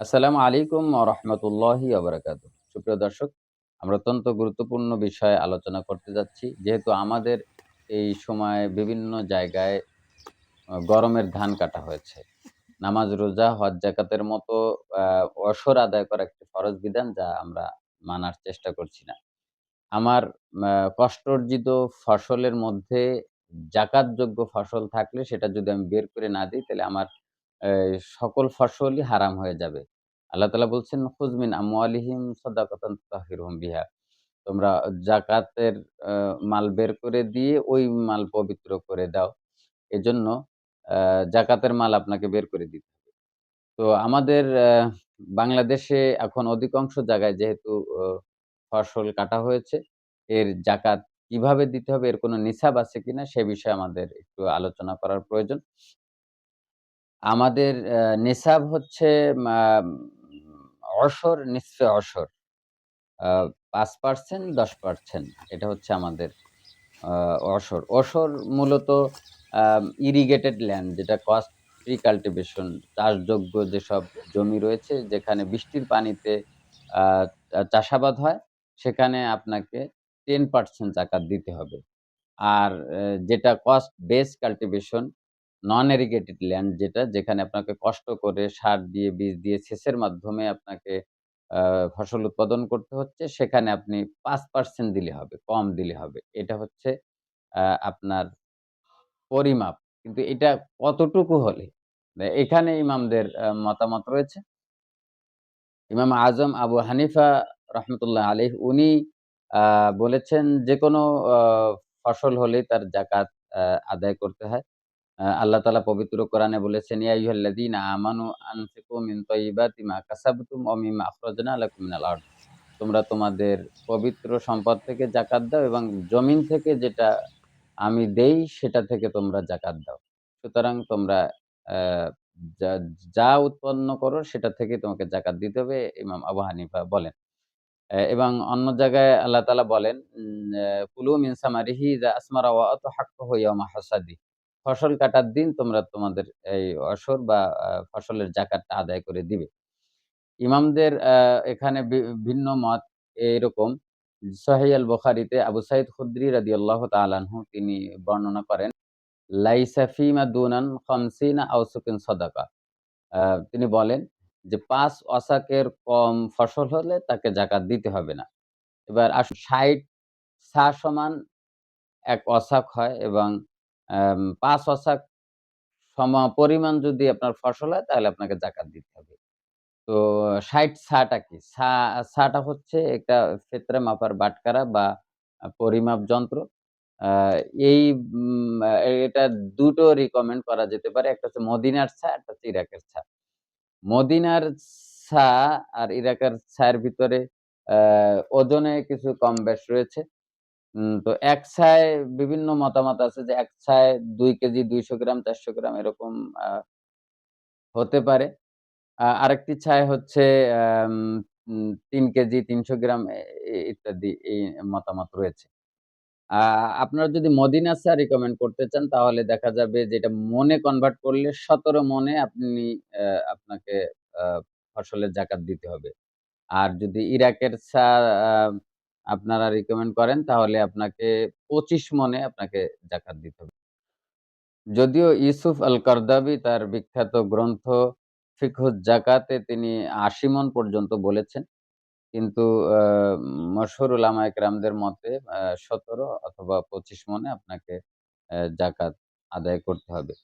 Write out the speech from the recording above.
আসসালামু আলাইকুম রহমতুল্লাহি আবরাকাত সুপ্রিয় দর্শক, আমরা অত্যন্ত গুরুত্বপূর্ণ বিষয়ে আলোচনা করতে যাচ্ছি। যেহেতু আমাদের এই সময় বিভিন্ন জায়গায় গরমের ধান কাটা হয়েছে। নামাজ, রোজা, হজ, জাকাতের মতো অসর আদায় করা একটি ফরজ বিধান যা আমরা মানার চেষ্টা করছি না। আমার কষ্টার্জিত ফসলের মধ্যে জাকাতযোগ্য ফসল থাকলে সেটা যদি আমি বের করে না দিই, তাহলে আমার সকল ফসলই হারাম হয়ে যাবে। আল্লাহ তালা বলছেন খুজমিন আমওয়ালিহিম সদাকতান তাহিরুম বিহা। তোমরা জাকাতের মাল বের করে দিয়ে ওই মাল পবিত্র করে দাও। এজন্য জাকাতের মাল আপনাকে বের করে দিতে হবে। তো আমাদের বাংলাদেশে এখন অধিকাংশ জায়গায় যেহেতু ফসল কাটা হয়েছে, এর জাকাত কীভাবে দিতে হবে, এর কোনো নিসাব আছে কিনা, সে বিষয়ে আমাদের একটু আলোচনা করার প্রয়োজন। আমাদের নিসাব হচ্ছে অসর অশর অসর। পাঁচ পার্সেন্ট দশ পার্সেন্ট এটা হচ্ছে আমাদের অসর। অসর মূলত ইরিগেটেড ল্যান্ড যেটা কস্ট ফ্রি কাল্টিভেশন চাষযোগ্য যেসব জমি রয়েছে, যেখানে বৃষ্টির পানিতে চাষাবাদ হয়, সেখানে আপনাকে টেন পার্সেন্ট জাকাত দিতে হবে। আর যেটা cost base cultivation non irrigated land যেটা যেখানে আপনাকে কষ্ট করে সার দিয়ে, বীজ দিয়ে সেচের মাধ্যমে আপনাকে ফসল উৎপাদন করতে হচ্ছে। সেখানে আপনি পাঁচ পার্সেন্ট দিলে হবে, কম দিলে হবে। এটা হচ্ছে আপনার পরিমাপ। কিন্তু এটা কতটুকু হলে? এখানে ইমামদের মতামত রয়েছে। ইমাম আজম আবু হানিফা রহমতুল্লাহ আলী উনি বলেছেন যে কোনো ফসল হলেই তার জাকাত আদায় করতে হয়। আল্লাহ তালা পবিত্র কোরআনে বলেছেন আমানু মিন তোমরা তোমাদের পবিত্র সম্পদ থেকে জাকাত দাও এবং জমিন থেকে যেটা আমি দেই সেটা থেকে তোমরা জাকাত দাও। সুতরাং তোমরা যা যা উৎপন্ন করো সেটা থেকে তোমাকে জাকাত দিতে হবে ইমাম আবু হানিফা বলেন। এবং অন্য জায়গায় আল্লাহ তালা বলেন উম, আহ, কুলু মিন সামারিহি ইযা আসমারা ওয়া আতহাক্কাহু ইয়াওমা হাসাদি। ফসল কাটার দিন তোমরা তোমাদের এই অসর বা ফসলের জাকাতটা আদায় করে দিবে। ইমামদের এখানে ভিন্ন মত এরকম। সহি আল বুখারীতে আবু সাইদ খুদ্রি রাদিয়াল্লাহু তাআলা আনহু তিনি বর্ণনা করেন লাইসাফিমা দুনান খামসিনা আউসুকিন সাদাকা। তিনি বলেন যে পাঁচ অসাকের কম ফসল হলে তাকে জাকাত দিতে হবে না। এবার ষাট সা সমান এক অসাক হয় এবং পাঁচ অসাক সম পরিমাণ যদি আপনার ফসল হয় তাহলে আপনাকে জাকাত দিতে হবে তো ৬০ ছাটা কি? ছাটা হচ্ছে একটা ক্ষেত্রে মাপার বাটখারা বা পরিমাপ যন্ত্র। এই এটা ২ টো রিকমেন্ড করা যেতে পারে। একটা হচ্ছে মদিনার ছা, একটা হচ্ছে ইরাকের ছা। মদিনার ছা আর ইরাকের ছায়ের ভিতরে ওজনে কিছু কম বেশ রয়েছে। তো এক ছায় বিভিন্ন মতামত আছে যে এক ছায় দুই কেজি ২০০ গ্রাম, ৪০০ গ্রাম এরকম হতে পারে। আরেকটি ছায় হচ্ছে ৩ কেজি ৩০০ গ্রাম ইত্যাদি এই মতামত রয়েছে। আপনারা যদি মদিনা চা রিকমেন্ড করতে চান তাহলে দেখা যাবে যে এটা মনে কনভার্ট করলে ১৭ মনে আপনি আপনাকে ফসলের জাকাত দিতে হবে। আর যদি ইরাকের চা আপনারা রিকমেন্ড করেন, তাহলে আপনাকে ২৫ মনে আপনাকে জাকাত দিতে হবে। যদিও ইউসুফ আল-কারদাবী তার বিখ্যাত গ্রন্থ ফিকহুজ জাকাতে তিনি আশি মন পর্যন্ত বলেছেন। কিন্তু আ মশহুর উলামায়ে কেরামদের মতে ১৭ অথবা পঁচিশ মনে আপনাকে জাকাত আদায় করতে হবে।